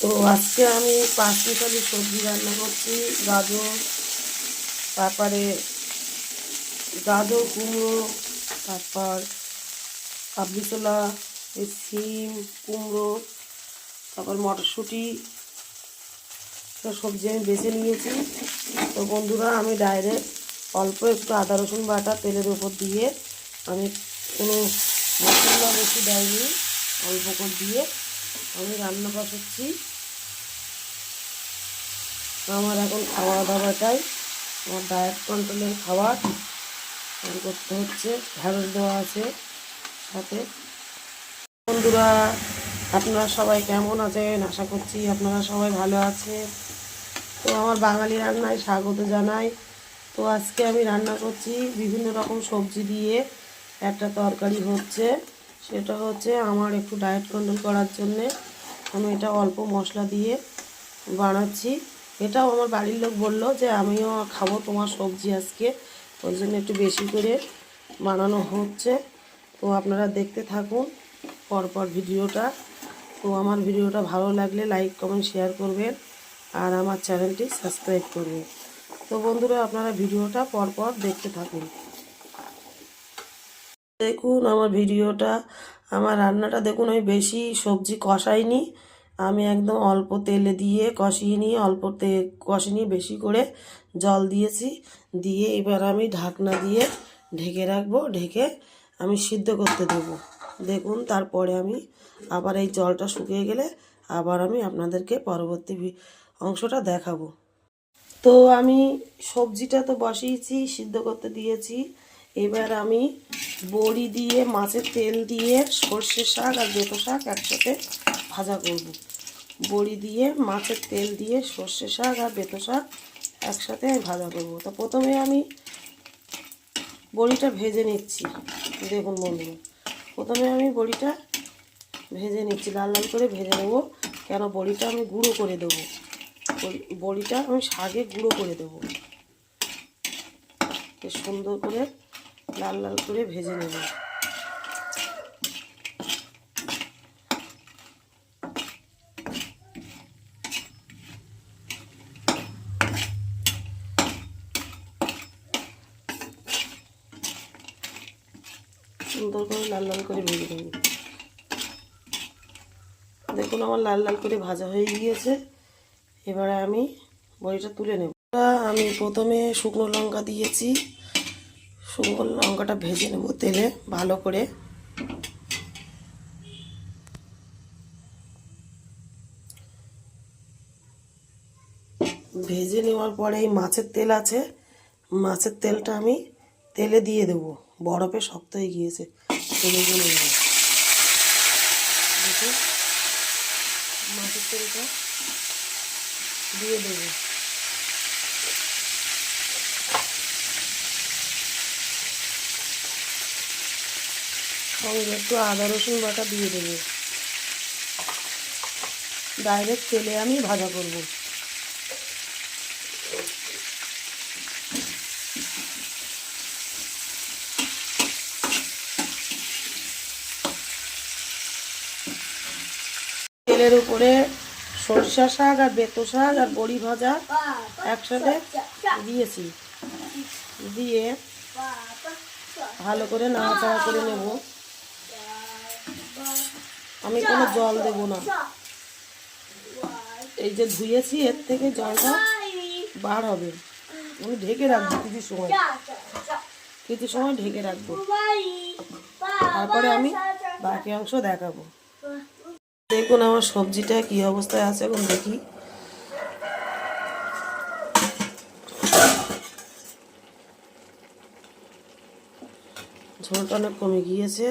তো আজকে আমি পাঁচ মিশালি সবজি রান্না করছি, গাজর, তারপরে গাজর কুমড়ো, তারপর কাবলি ছোলা এই সিম, কুমড়ো, তারপর মটরশুঁটি, সব সবজি আমি বেছে নিয়েছি। তো বন্ধুরা, আমি ডাইরেক্ট অল্প একটু আদা, রসুন বাটা তেলের ওপর দিয়ে আমি কোনো মশলা বেশি দেয়নি অল্প করে দিয়ে আমি রান্না বসাচ্ছি। আমার এখন খাওয়া দাওয়াটাই আমার ডায়েট কন্ট্রোলের খাবার করতে হচ্ছে। ঢ্যাঁড়স দেওয়া আছে সাথে। বন্ধুরা, আপনারা সবাই কেমন আছেন? আশা করছি আপনারা সবাই ভালো আছেন। তো আমার বাঙালি রান্নায় স্বাগত জানাই। তো আজকে আমি রান্না করছি বিভিন্ন রকম সবজি দিয়ে একটা তরকারি হচ্ছে। সেটা হচ্ছে আমার একটু ডায়েট কন্ট্রোল করার জন্যে। আমি এটা অল্প মশলা দিয়ে বানাচ্ছি। এটাও আমার বাড়ির লোক বলল যে, আমিও খাব তোমার সবজি আজকে। ওই জন্য একটু বেশি করে বানানো হচ্ছে। তো আপনারা দেখতে থাকুন পরপর ভিডিওটা। তো আমার ভিডিওটা ভালো লাগলে লাইক, কমেন্ট, শেয়ার করবেন আর আমার চ্যানেলটি সাবস্ক্রাইব করবেন। তো বন্ধুরা, আপনারা ভিডিওটা পরপর দেখতে থাকুন। দেখুন আমার ভিডিওটা। আমার রান্নাটা দেখুন, আমি বেশি সবজি কষাইনি। আমি একদম অল্প তেলে দিয়ে কষিয়ে নিয়ে, অল্প তে, কষিয়ে নিয়ে বেশি করে জল দিয়েছি। দিয়ে এবার আমি ঢাকনা দিয়ে ঢেকে রাখব, ঢেকে আমি সিদ্ধ করতে দেবো। দেখুন, তারপরে আমি আবার এই জলটা শুকিয়ে গেলে আবার আমি আপনাদেরকে পরবর্তী অংশটা দেখাবো। তো আমি সবজিটা তো বসিয়েছি, সিদ্ধ করতে দিয়েছি। এবার আমি বড়ি দিয়ে, মাছের তেল দিয়ে সর্ষে শাক আর বেতো শাক একসাথে ভাজা করব। বড়ি দিয়ে, মাছের তেল দিয়ে, সর্ষে শাক আর বেতো শাক একসাথে ভাজা করব। তো প্রথমে আমি বড়িটা ভেজে নিচ্ছি, দেখুন বন্ধু প্রথমে আমি বড়িটা ভেজে নিচ্ছি, লাল লাল করে ভেজে নেব। কেন বড়িটা আমি গুঁড়ো করে দেবো। বড়ি- বড়িটা আমি শাকে গুঁড়ো করে দেবো। সুন্দর করে লাল লাল করে ভেজে নেব। সুন্দর করে, লাল লাল করে ভেজে নেব। দেখুন আমার লাল লাল করে ভাজা হয়ে গিয়েছে। এবারে আমি বড়িটা তুলে নেব। আমি প্রথমে শুকনো লঙ্কা দিয়েছি। শুকনো লঙ্কাটা ভেজে নেব তেলে ভালো করে। ভেজে নেওয়ার পরে এই মাছের তেল আছে। মাছের তেলটা আমি তেলে দিয়ে দেব। বরফে শক্ত হয়ে গিয়েছে। তেলে গলে যাবে মাছের তেলটা দিয়ে দেবো। সঙ্গে একটু আদা রসুন বাটা দিয়ে দেবো। ডাইরেক্ট তেলে আমি ভাজা করব। তেলের উপরে সরষা শাক আর বেতো শাক আর বড়ি ভাজা একসাথে দিয়েছি। দিয়ে ভালো করে নাড়াচাড়া করে নেব। আমি কোনো জল দেব না। এই যে ধুয়েছি, এর থেকে জলটা বার হবে। আমি ঢেকে রাখব কিছু সময়। কিছু সময় ঢেকে রাখব। তারপরে আমি বাকি অংশ দেখাবো। দেখুন আমার সবজিটা কি অবস্থায় আছে, এখন দেখি। ঝোলটা অনেক কমে গিয়েছে।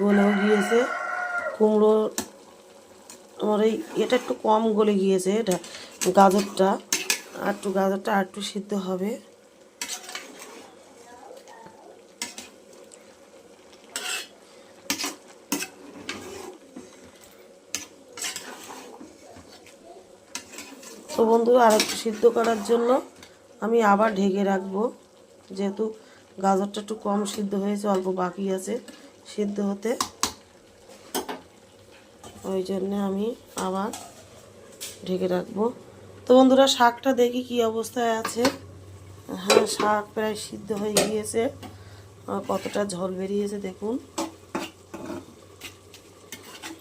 গলেও গিয়েছে। কুমড়ো, আমার এই এটা একটু কম গলে গিয়েছে এটা, গাজরটা। একটু গাজরটা একটু সিদ্ধ হবে। তো বন্ধুরা, আর একটু সিদ্ধ করার জন্য আমি আবার ঢেকে রাখব। যেহেতু গাজরটা একটু কম সিদ্ধ হয়েছে, অল্প বাকি আছে সিদ্ধ হতে। ওই জন্যে আমি আবার ঢেকে রাখব। তো বন্ধুরা, শাকটা দেখি কি অবস্থায় আছে। হ্যাঁ শাক প্রায় সিদ্ধ হয়ে গিয়েছে। কতটা ঝোল বেরিয়েছে দেখুন।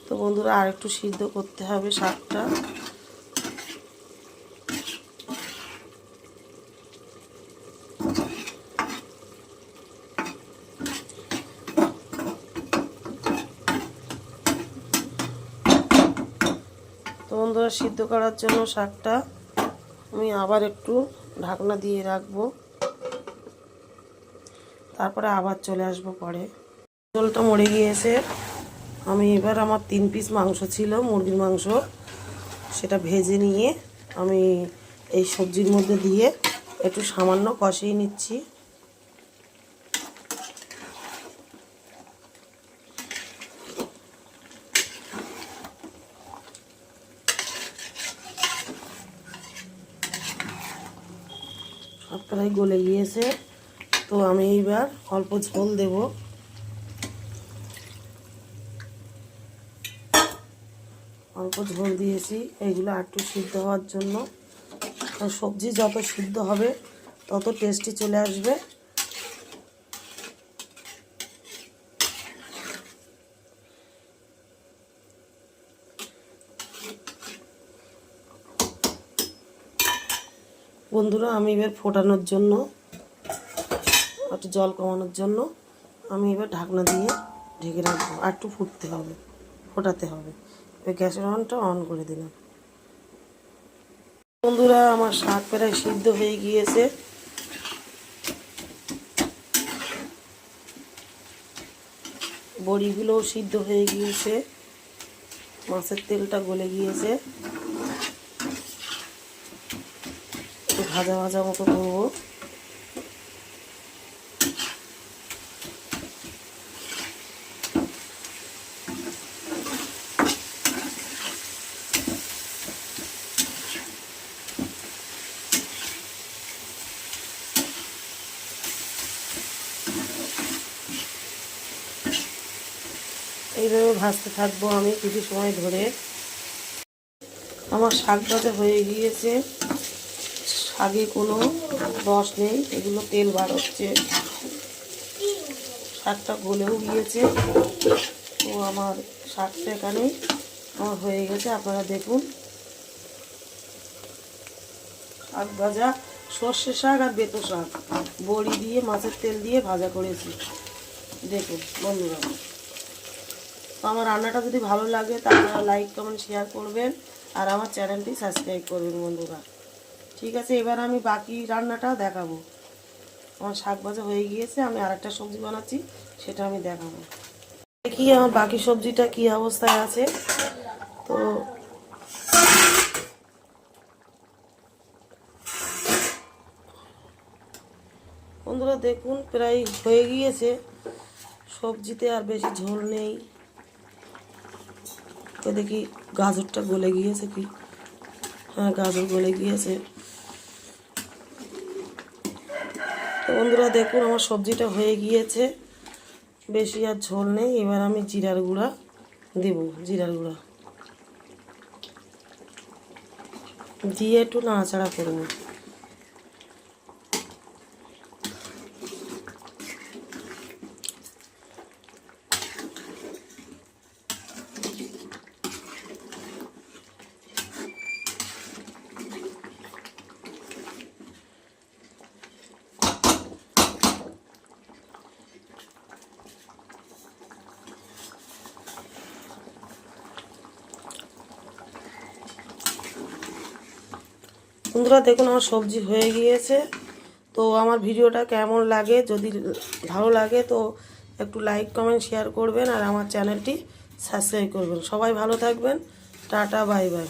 তো বন্ধুরা, আর একটু সিদ্ধ করতে হবে শাকটা। তো বন্ধুরা, সিদ্ধ করার জন্য শাকটা আমি আবার একটু ঢাকনা দিয়ে রাখব। তারপরে আবার চলে আসব পরে। জলটা মরে গিয়েছে। আমি এবার আমার তিন পিস মাংস ছিল, মুরগির মাংস। সেটা ভেজে নিয়ে আমি এই সবজির মধ্যে দিয়ে একটু সামান্য কষিয়ে নিচ্ছি। প্রায় গলে গিয়েছে। তো আমি এইবার অল্প ঝোল দেব। অল্প ঝোল দিয়েছি। এইগুলো একটু সিদ্ধ হওয়ার জন্য। সবজি যত সিদ্ধ হবে, তত টেস্টি চলে আসবে। বন্ধুরা, আমি এবার ফোটানোর জন্য একটু জল কমানোর জন্য আমি এবার ঢাকনা দিয়ে ঢেকে রাখব। আর একটু ফুটতে হবে, ফোটাতে হবে। এবার গ্যাসের অনটা অন করে দিলাম। বন্ধুরা, আমার শাক প্রায় সিদ্ধ হয়ে গিয়েছে। বড়িগুলোও সিদ্ধ হয়ে গিয়েছে। মাছের তেলটা গলে গিয়েছে একটু ভাজা ভাজা মতো করব। এইভাবে ভাজতে থাকব আমি কিছু সময় ধরে। আমার শাক ভাজা হয়ে গিয়েছে। শাকে কোনো রস নেই, এগুলো তেল বার হচ্ছে। শাকটা গলেও গিয়েছে। তো আমার শাকটা এখানে আমার হয়ে গেছে, আপনারা দেখুন। শাক ভাজা, সর্ষে শাক আর বেতো শাক। বড়ি দিয়ে, মাছের তেল দিয়ে ভাজা করেছি। দেখুন, বন্ধুরা। তো আমার রান্নাটা যদি ভালো লাগে তা আপনারা লাইক, কমেন্ট শেয়ার করবেন। আর আমার চ্যানেলটি সাবস্ক্রাইব করবেন, বন্ধুরা। ঠিক আছে, এবার আমি বাকি রান্নাটাও দেখাবো। আমার শাক ভাজা হয়ে গিয়েছে, আমি আরেকটা সবজি বানাচ্ছি, সেটা আমি দেখাবো। দেখি আমার বাকি সবজিটা কি অবস্থায় আছে। তো বন্ধুরা, দেখুন, প্রায় হয়ে গিয়েছে। সবজিতে আর বেশি ঝোল নেই। তো দেখি, গাজরটা গলে গিয়েছে কি? হ্যাঁ গাজর গলে গিয়েছে তো বন্ধুরা দেখুন, আমার সবজিটা হয়ে গিয়েছে। বেশি আর ঝোল নেই, এবার আমি জিরার গুঁড়া দেব, জিরার গুঁড়া। দিয়ে একটু নাড়াচাড়া করব বন্ধুরা, দেখুন আমার সবজি হয়ে গিয়েছে। তো আমার ভিডিওটা কেমন লাগে, যদি ভালো লাগে তো একটু লাইক কমেন্ট শেয়ার করবেন আর আমার চ্যানেলটি সাবস্ক্রাইব করবেন। সবাই ভালো থাকবেন। Tata bye bye